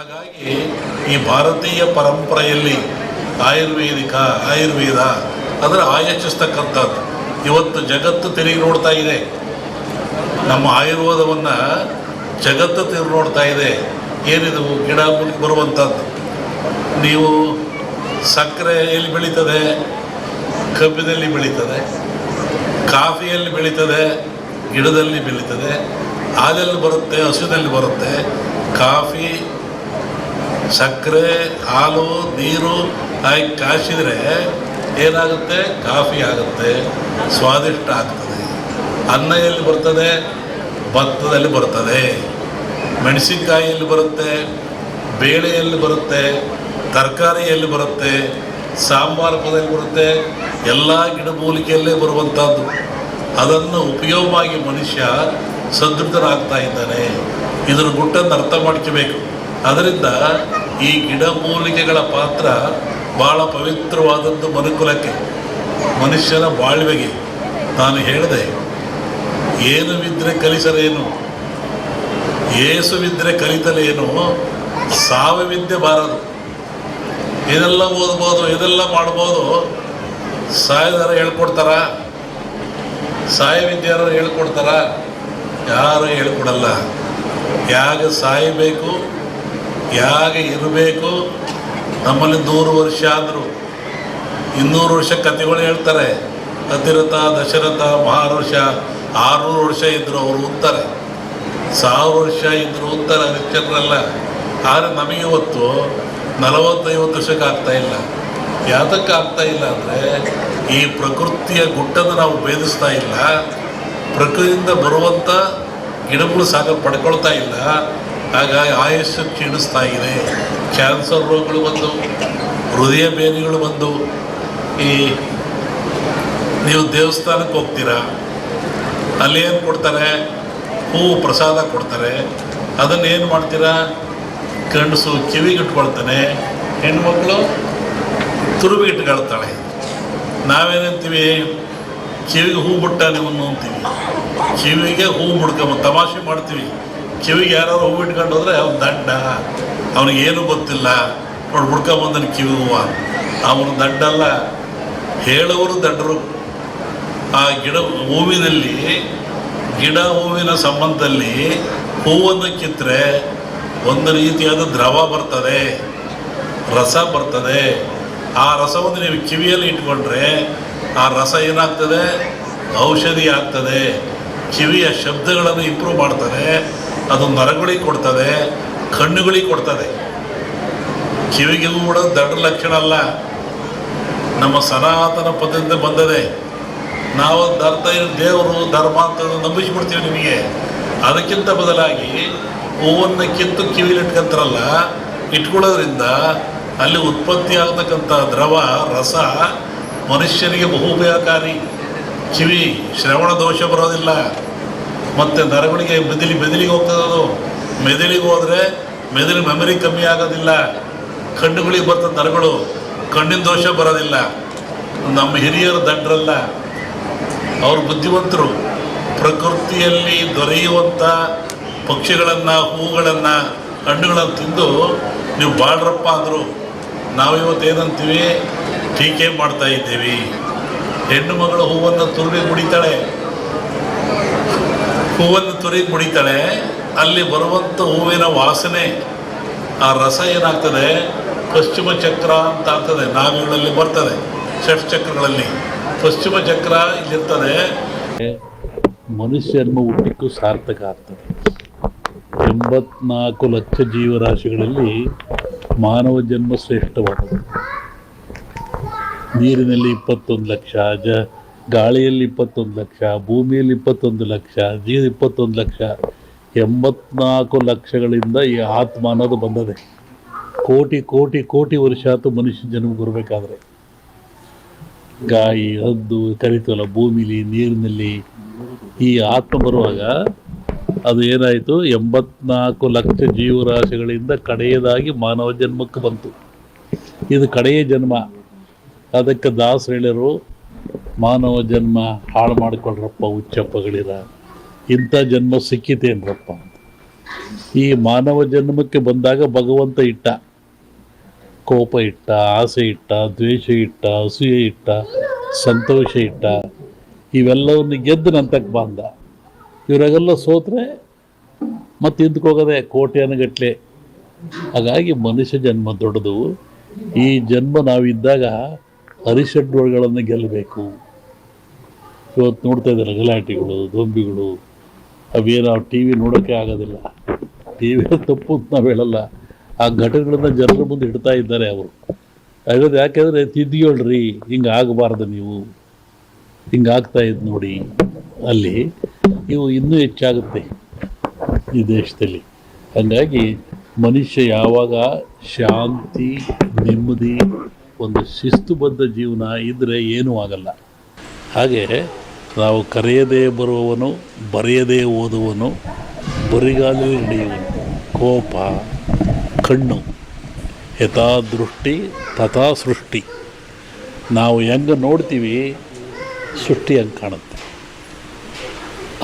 ಹಾಗಾಗಿ ಈ ಭಾರತೀಯ ಪರಂಪರೆಯಲ್ಲಿ ಆಯುರ್ವೇದಿಕ, ಆಯುರ್ವೇದ, ಅದರ ಆಯೋಚಿಸ್ತಕ್ಕಂಥದ್ದು ಇವತ್ತು ಜಗತ್ತು ತಿರುಗಿ ನೋಡ್ತಾ ಇದೆ. ನಮ್ಮ ಆಯುರ್ವೇದವನ್ನು ಜಗತ್ತು ತಿರುಗಿ ನೋಡ್ತಾ ಇದೆ. ಏನಿದು? ಗಿಡ ಬರುವಂಥದ್ದು. ನೀವು ಸಕ್ಕರೆ ಎಲ್ಲಿ ಬೆಳೀತದೆ? ಕಬ್ಬಿನಲ್ಲಿ ಬೆಳೀತದೆ. ಕಾಫಿಯಲ್ಲಿ ಬೆಳೀತದೆ. ಗಿಡದಲ್ಲಿ ಬೆಳೀತದೆ. ಹಾಲಲ್ಲಿ ಬರುತ್ತೆ ಹಸುವಿನಲ್ಲಿ ಬರುತ್ತೆ. ಕಾಫಿ ಸಕ್ಕರೆ, ಹಾಲು, ನೀರು ಹಾಕಿ ಕಾಯಿಸಿದರೆ ಏನಾಗುತ್ತೆ? ಕಾಫಿ ಆಗುತ್ತೆ. ಸ್ವಾದಿಷ್ಟ ಆಗ್ತದೆ. ಅನ್ನ ಎಲ್ಲಿ ಬರ್ತದೆ? ಭತ್ತದಲ್ಲಿ ಬರ್ತದೆ. ಮೆಣಸಿನ್ಕಾಯಿಯಲ್ಲಿ ಬರುತ್ತೆ? ಬೇಳೆಯಲ್ಲಿ ಬರುತ್ತೆ? ತರಕಾರಿಯಲ್ಲಿ ಬರುತ್ತೆ? ಸಾಂಬಾರು ಪದಲ್ಲಿ ಬರುತ್ತೆ. ಎಲ್ಲ ಗಿಡಮೂಲಿಕೆಯಲ್ಲೇ ಬರುವಂಥದ್ದು ಅದನ್ನು ಉಪಯೋಗವಾಗಿ ಮನುಷ್ಯ ಸದೃಢರಾಗ್ತಾ ಇದ್ದಾನೆ. ಇದರ ಗುಟ್ಟನ್ನು ಅರ್ಥ ಮಾಡ್ಕೋಬೇಕು. ಅದರಿಂದ ಈ ಗಿಡಮೂಲಿಕೆಗಳ ಪಾತ್ರ ಭಾಳ ಪವಿತ್ರವಾದದ್ದು ಮನುಕುಲಕ್ಕೆ, ಮನುಷ್ಯನ ಬಾಳ್ವೆಗೆ. ನಾನು ಹೇಳಿದೆ, ಏನು ಬಿದ್ದರೆ ಕಲಿಸಲೇನು? ಏಸುವಿದ್ರೆ ಕಲಿತಲೇನು? ಸಾವಿದ್ಯೆ ಬಾರದು. ಇದೆಲ್ಲ ಓದ್ಬೋದು ಇದೆಲ್ಲ ಮಾಡ್ಬೋದು ಸಾಯದಾರ ಹೇಳ್ಕೊಡ್ತಾರ? ಸಾಯವಿದ್ಯಾರ ಹೇಳ್ಕೊಡ್ತಾರ? ಯಾರು ಹೇಳ್ಕೊಡಲ್ಲ. ಯಾಗ ಸಾಯಬೇಕು ಯಾಗ ಇರಬೇಕು. ನಮ್ಮಲ್ಲಿ ನೂರು ವರ್ಷ ಆದರೂ. ಇನ್ನೂರು ವರ್ಷ ಕಥೆಗಳು ಹೇಳ್ತಾರೆ. ಅತಿರಥ ದಶರಥ, ಮಹಾರುಷ, ಆರುನೂರು ವರ್ಷ ಇದ್ದರು ಅವರು ಉತ್ತಾರೆ. ಸಾವಿರ ವರ್ಷ ಇದ್ದರು ಉತ್ತಾರೆ ಹರಿಶ್ಚಂದ್ರಲ್ಲ ಆದರೆ ನಮಗೆ ಇವತ್ತು ನಲವತ್ತೈವತ್ತು ವರ್ಷಕ್ಕೆ ಆಗ್ತಾ ಇಲ್ಲ. ಯಾತಕ್ಕೆ ಆಗ್ತಾ ಇಲ್ಲ ಅಂದರೆ ಈ ಪ್ರಕೃತಿಯ ಗುಟ್ಟನ್ನು ನಾವು ಭೇದಿಸ್ತಾ ಇಲ್ಲ. ಪ್ರಕೃತಿಯಿಂದ ಬರುವಂಥ ಗಿಡಗಳು ಸಾಕು ಪಡ್ಕೊಳ್ತಾ ಇಲ್ಲ. ಹಾಗಾಗಿ ಆಯುಷ್ಯ ಕ್ಷೀಣಿಸ್ತಾ ಇದೆ ಕ್ಯಾನ್ಸರ್ ರೋಗಗಳು ಬಂದು, ಹೃದಯ ಬೇನೆಗಳು ಬಂದು, ಈ ನೀವು ದೇವಸ್ಥಾನಕ್ಕೆ ಹೋಗ್ತೀರಾ, ಅಲ್ಲಿ ಏನು ಕೊಡ್ತಾರೆ? ಹೂವು ಪ್ರಸಾದ ಕೊಡ್ತಾರೆ. ಅದನ್ನು ಏನು ಮಾಡ್ತೀರಾ? ಗಂಡಸು ಕಿವಿಗಿಟ್ಕೊಳ್ತಾನೆ, ಹೆಣ್ಮಕ್ಳು ತುರುಬಿಗಿಟ್ಕೊಳ್ತಾಳೆ. ನಾವೇನಂತೀವಿ ಕಿವಿಗೆ ಹೂ ಬಿಟ್ಟ ನಿಮ್ಮನ್ನು ಅಂತೀವಿ. ಕಿವಿಗೆ ಹೂ ಮುಡ್ಕೊಂಬ, ತಮಾಷೆ ಮಾಡ್ತೀವಿ. ಕಿವಿಗೆ ಯಾರಾದ್ರು ಹೂವು ಇಟ್ಕೊಂಡು ಹೋದ್ರೆ ಅವ್ನು ದಡ್ಡ ಅವನಿಗೆ ಏನೂ ಗೊತ್ತಿಲ್ಲ. ನೋಡಿ ಹುಡ್ಕೊಂಬಂದನು ಕಿವಿ ಹೂವು. ಅವನು ದಡ್ಡಲ್ಲ ಹೇಳೋರು ದಡ್ಡರು ಆ ಗಿಡ ಹೂವಿನಲ್ಲಿ, ಗಿಡ ಹೂವಿನ ಸಂಬಂಧದಲ್ಲಿ ಹೂವನ್ನು ಕಿತ್ತರೆ ಒಂದು ರೀತಿಯಾದ ದ್ರವ ಬರ್ತದೆ. ರಸ ಬರ್ತದೆ. ಆ ರಸವನ್ನು ನೀವು ಕಿವಿಯಲ್ಲಿ ಇಟ್ಕೊಂಡ್ರೆ ಆ ರಸ ಏನಾಗ್ತದೆ? ಔಷಧಿ ಆಗ್ತದೆ. ಕಿವಿಯ ಶಬ್ದಗಳನ್ನು ಇಂಪ್ರೂವ್ ಮಾಡ್ತದೆ. ಅದು ನರಗಳಿಗೆ ಕೊಡ್ತದೆ ಕಣ್ಣುಗಳಿಗೆ ಕೊಡ್ತದೆ. ಕಿವಿಗೆ ಕೂಡ ದಡ್ಡ ಲಕ್ಷಣ ಅಲ್ಲ. ನಮ್ಮ ಸನಾತನ ಪದದಿಂದ ಬಂದದೆ. ನಾವು ಅರ್ಥ ದೇವರು, ಧರ್ಮ ಅಂತ ನಂಬಿಸ್ಬಿಡ್ತೀವಿ ನಿಮಗೆ. ಅದಕ್ಕಿಂತ ಬದಲಾಗಿ ಹೂವನ್ನು ಕಿತ್ತು ಕಿವಿಲಿ ಇಟ್ಕೊಂತಾರಲ್ಲ, ಇಟ್ಕೊಳ್ಳೋದ್ರಿಂದ ಅಲ್ಲಿ ಉತ್ಪತ್ತಿ ಆಗ್ತಕ್ಕಂಥ ದ್ರವ, ರಸ ಮನುಷ್ಯನಿಗೆ ಬಹು ಉಪಯೋಗಕಾರಿ ಕಿವಿ ಶ್ರವಣ ದೋಷ ಬರೋದಿಲ್ಲ. ಮತ್ತು ನರಗಳಿಗೆ ಮೆದುಲಿ ಮೆದುಲಿಗೆ ಹೋಗ್ತದೆ ಅದು ಮೆದುಳಿಗೆ ಹೋದರೆ ಮೆದುಳು ಮೆಮರಿ ಕಮ್ಮಿ ಆಗೋದಿಲ್ಲ. ಕಣ್ಣುಗಳಿಗೆ ಬರ್ತದೆ ನರಗಳು. ಕಣ್ಣಿನ ದೋಷ ಬರೋದಿಲ್ಲ. ನಮ್ಮ ಹಿರಿಯರು ದಡ್ರಲ್ಲ. ಅವರು ಬುದ್ಧಿವಂತರು. ಪ್ರಕೃತಿಯಲ್ಲಿ ದೊರೆಯುವಂಥ ಪಕ್ಷಿಗಳನ್ನು, ಹೂಗಳನ್ನು, ಹಣ್ಣುಗಳನ್ನು ತಿಂದು ನೀವು ಬಾಳ್ರಪ್ಪ ಅಂದರು. ನಾವಿವತ್ತು ಏನಂತೀವಿ? ಟೀಕೆ ಮಾಡ್ತಾ ಇದ್ದೀವಿ. ಹೆಣ್ಣು ಮಗಳು ಹೂವನ್ನು ತುರುಳಿ ಮುಡಿತಾಳೆ. ಹೂವನ್ನು ತುರಿ ಮುಡಿತಾಳೆ, ಅಲ್ಲಿ ಬರುವಂಥ ಹೂವಿನ ವಾಸನೆ, ಆ ರಸ ಏನಾಗ್ತದೆ? ಪಶ್ಚಿಮ ಚಕ್ರ ಅಂತ ಆಗ್ತದೆ ನಾವಿಗಳಲ್ಲಿ ಬರ್ತದೆ, ಷಟ್ ಚಕ್ರಗಳಲ್ಲಿ. ಪಶ್ಚಿಮ ಚಕ್ರ ಇಲ್ಲಿರ್ತದೆ. ಮನುಷ್ಯರ್ಮ ಹುಟ್ಟಿಕ್ಕೂ ಸಾರ್ಥಕ ಆಗ್ತದೆ. ಎಂಬತ್ನಾಲ್ಕು ಲಕ್ಷ ಜೀವರಾಶಿಗಳಲ್ಲಿ ಮಾನವ ಜನ್ಮ ಶ್ರೇಷ್ಠವಾದದ್ದು. ನೀರಿನಲ್ಲಿ ಇಪ್ಪತ್ತೊಂದು ಲಕ್ಷ, ಜ ಗಾಳಿಯಲ್ಲಿ ಇಪ್ಪತ್ತೊಂದು ಲಕ್ಷ, ಭೂಮಿಯಲ್ಲಿ ಇಪ್ಪತ್ತೊಂದು ಲಕ್ಷ ಜೀವ ಇಪ್ಪತ್ತೊಂದು ಲಕ್ಷ, ಎಂಬತ್ನಾಲ್ಕು ಲಕ್ಷಗಳಿಂದ ಈ ಆತ್ಮ ಅನ್ನೋದು ಬಂದದೆ. ಕೋಟಿ ಕೋಟಿ ಕೋಟಿ ವರ್ಷ ಆತು ಮನುಷ್ಯ ಜನ್ಮ ಬರಬೇಕಾದ್ರೆ. ಗಾಯಿ, ಹದ್ದು ಕರಿತವಲ್ಲ ಭೂಮಿಲಿ, ನೀರಿನಲ್ಲಿ ಈ ಆತ್ಮ ಬರುವಾಗ ಅದು ಏನಾಯಿತು? ಎಂಬತ್ನಾಲ್ಕು ಲಕ್ಷ ಜೀವರಾಶಿಗಳಿಂದ ಕಡೆಯದಾಗಿ ಮಾನವ ಜನ್ಮಕ್ಕೆ ಬಂತು. ಇದು ಕಡೆಯ ಜನ್ಮ. ಅದಕ್ಕೆ ದಾಸ ಹೇಳಿರು ಮಾನವ ಜನ್ಮ ಹಾಳು ಮಾಡಿಕೊಳ್ಳ್ರಪ್ಪ ಹುಚ್ಚಪ್ಪಗಳಿರ ಇಂಥ ಜನ್ಮ ಸಿಕ್ಕಿತೇನ್ರಪ್ಪ ಈ ಮಾನವ ಜನ್ಮಕ್ಕೆ ಬಂದಾಗ ಭಗವಂತ ಇಟ್ಟ. ಕೋಪ ಇಟ್ಟ, ಆಸೆ ಇಟ್ಟ, ದ್ವೇಷ ಇಟ್ಟ, ಅಸೂಯೆ ಇಟ್ಟ, ಸಂತೋಷ ಇಟ್ಟ. ಇವೆಲ್ಲವನ್ನು ಗೆದ್ದು ನಂತಕ್ಕೆ ಬಂದ. ಇವರಾಗೆಲ್ಲ ಸೋತ್ರೆ ಮತ್ತೆ ಹಿಂದ್ಕೋಗದೆ ಕೋಟ್ಯಾನಗಟ್ಲೆ ಹಾಗಾಗಿ ಮನುಷ್ಯ ಜನ್ಮ ದೊಡ್ಡದು. ಈ ಜನ್ಮ ನಾವಿದ್ದಾಗ ಅರಿಷಡ್ಗಳನ್ನು ಗೆಲ್ಲಬೇಕು. ಇವತ್ತು ನೋಡ್ತಾ ಇದ್ದಾರೆ ಗಲಾಟೆಗಳು ದೊಂಬಿಗಳು ಅವೇನು ನಾವು ಟಿ ವಿ ನೋಡೋಕ್ಕೆ ಆಗೋದಿಲ್ಲ. ಟಿ ವಿ ತಪ್ಪು ಅಂತ ನಾವು ಹೇಳಲ್ಲ. ಆ ಘಟನೆಗಳನ್ನ ಜನರ ಮುಂದೆ ಇಡ್ತಾ ಇದ್ದಾರೆ ಅವರು. ಅದ್ರದ್ದು ಯಾಕೆಂದರೆ ತಿದ್ದಿಗೇಳ್ರಿ, ಹಿಂಗೆ ಆಗಬಾರ್ದು ನೀವು. ಹಿಂಗೆ ಆಗ್ತಾ ಇದ್ದು ನೋಡಿ. ಅಲ್ಲಿ ಇವು ಇನ್ನೂ ಹೆಚ್ಚಾಗುತ್ತೆ ಈ ದೇಶದಲ್ಲಿ. ಹಾಗಾಗಿ ಮನುಷ್ಯ ಯಾವಾಗ ಶಾಂತಿ, ನೆಮ್ಮದಿ ಒಂದು ಶಿಸ್ತುಬದ್ಧ ಜೀವನ ಇದ್ದರೆ ಏನೂ ಆಗಲ್ಲ. ಹಾಗೆ ನಾವು ಕರೆಯದೇ ಬರುವವನು, ಬರೆಯದೇ ಓದುವನು ಬರಿಗಾಲಲ್ಲಿ ನಡೆಯುವನು ಕೋಪ, ಕಣ್ಣು ಯಥಾ ದೃಷ್ಟಿ ತಥಾ ಸೃಷ್ಟಿ ನಾವು ಹೆಂಗೆ ನೋಡ್ತೀವಿ, ಸೃಷ್ಟಿ ಹಂಗೆ ಕಾಣುತ್ತೆ.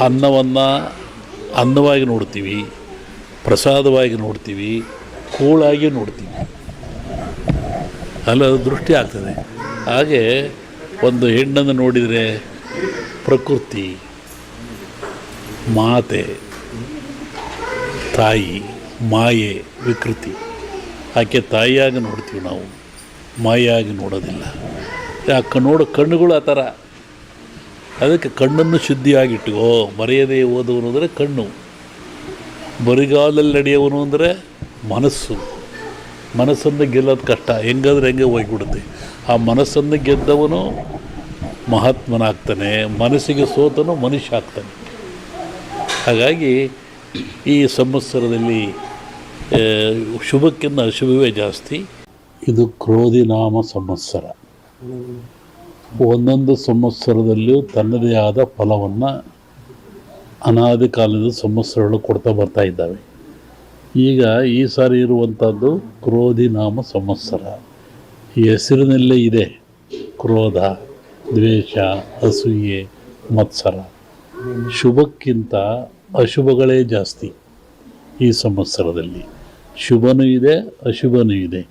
ಅನ್ನವನ್ನು ಅನ್ನವಾಗಿ ನೋಡ್ತೀವಿ, ಪ್ರಸಾದವಾಗಿ ನೋಡ್ತೀವಿ, ಕೂಳಾಗಿ ನೋಡ್ತೀವಿ. ಅಲ್ಲ ದೃಷ್ಟಿ ಆಗ್ತದೆ. ಹಾಗೆ ಒಂದು ಹೆಣ್ಣನ್ನು ನೋಡಿದರೆ ಪ್ರಕೃತಿ, ಮಾತೆ, ತಾಯಿ, ಮಾಯೆ, ವಿಕೃತಿ. ಆಕೆ ತಾಯಿಯಾಗಿ ನೋಡ್ತೀವಿ ನಾವು ಮಾಯಾಗಿ ನೋಡೋದಿಲ್ಲ. ಆ ನೋಡೋ ಕಣ್ಣುಗಳು ಆ ಥರ. ಅದಕ್ಕೆ ಕಣ್ಣನ್ನು ಶುದ್ಧಿಯಾಗಿಟ್ಟುಕೋ ಮರೆಯದೇ ಓದುವನು ಅಂದರೆ ಕಣ್ಣು. ಬರಿಗಾಲಲ್ಲಿ ನಡೆಯುವನು ಅಂದರೆ ಮನಸ್ಸು. ಮನಸ್ಸನ್ನು ಗೆಲ್ಲೋದು ಕಷ್ಟ. ಹೆಂಗಾದ್ರೆ ಹೆಂಗೆ ಹೋಗ್ಬಿಡುತ್ತೆ. ಆ ಮನಸ್ಸನ್ನು ಗೆದ್ದವನು ಮಹಾತ್ಮನಾಗ್ತಾನೆ, ಮನಸ್ಸಿಗೆ ಸೋತನು ಮನುಷ್ಯ ಆಗ್ತಾನೆ. ಹಾಗಾಗಿ ಈ ಸಂವತ್ಸರದಲ್ಲಿ ಶುಭಕ್ಕಿಂತ ಅಶುಭವೇ ಜಾಸ್ತಿ. ಇದು ಕ್ರೋಧಿ ನಾಮ ಸಂವತ್ಸರ. ಒಂದೊಂದು ಸಂವತ್ಸರದಲ್ಲಿಯೂ ತನ್ನದೇ ಆದ ಫಲವನ್ನು ಅನಾದಿ ಕಾಲದ ಸಂವತ್ಸರಗಳು ಕೊಡ್ತಾ ಬರ್ತಾ ಇದ್ದಾವೆ. ಈಗ ಈ ಸಾರಿ ಇರುವಂಥದ್ದು ಕ್ರೋಧಿ ನಾಮ ಸಂವತ್ಸರ. ಈ ಹೆಸರಿನಲ್ಲೇ ಇದೆ ಕ್ರೋಧ, ದ್ವೇಷ, ಅಸೂಯೆ, ಮತ್ಸರ. ಶುಭಕ್ಕಿಂತ ಅಶುಭಗಳೇ ಜಾಸ್ತಿ ಈ ಸಂವತ್ಸರದಲ್ಲಿ. ಶುಭನೂ ಇದೆ, ಅಶುಭನೂ ಇದೆ.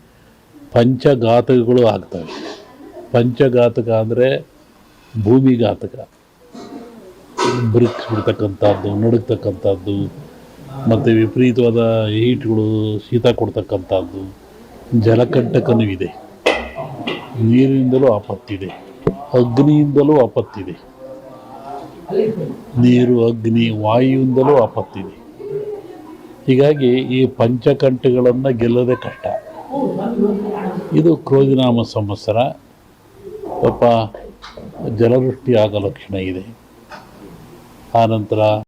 ಪಂಚಘಾತಕಗಳು ಆಗ್ತವೆ. ಪಂಚಘಾತಕ ಅಂದರೆ ಭೂಮಿಘಾತಕ. ಬ್ರಿಕ್ಸ್ ಬಿಡ್ತಕ್ಕಂಥದ್ದು, ನಡುಗ್ತಕ್ಕಂಥದ್ದು ಮತ್ತು ವಿಪರೀತವಾದ ಹೀಟ್ಗಳು ಶೀತ ಕೊಡ್ತಕ್ಕಂಥದ್ದು, ಜಲಕಂಟಕನೂ ಇದೆ. ನೀರಿನಿಂದಲೂ ಆಪತ್ತಿದೆ, ಅಗ್ನಿಯಿಂದಲೂ ಆಪತ್ತಿದೆ. ನೀರು, ಅಗ್ನಿ, ವಾಯುವಿಂದಲೂ ಆಪತ್ತಿದೆ. ಹೀಗಾಗಿ ಈ ಪಂಚಕಂಠಗಳನ್ನು ಗೆಲ್ಲದೆ ಕಷ್ಟ. ಇದು ಕ್ರೋಧಿನಾಮ ಸಂವತ್ಸರ. ಪಾಪ ಜಲವೃಷ್ಟಿ ಆಗೋ ಲಕ್ಷಣ ಇದೆ. ಆನಂತರ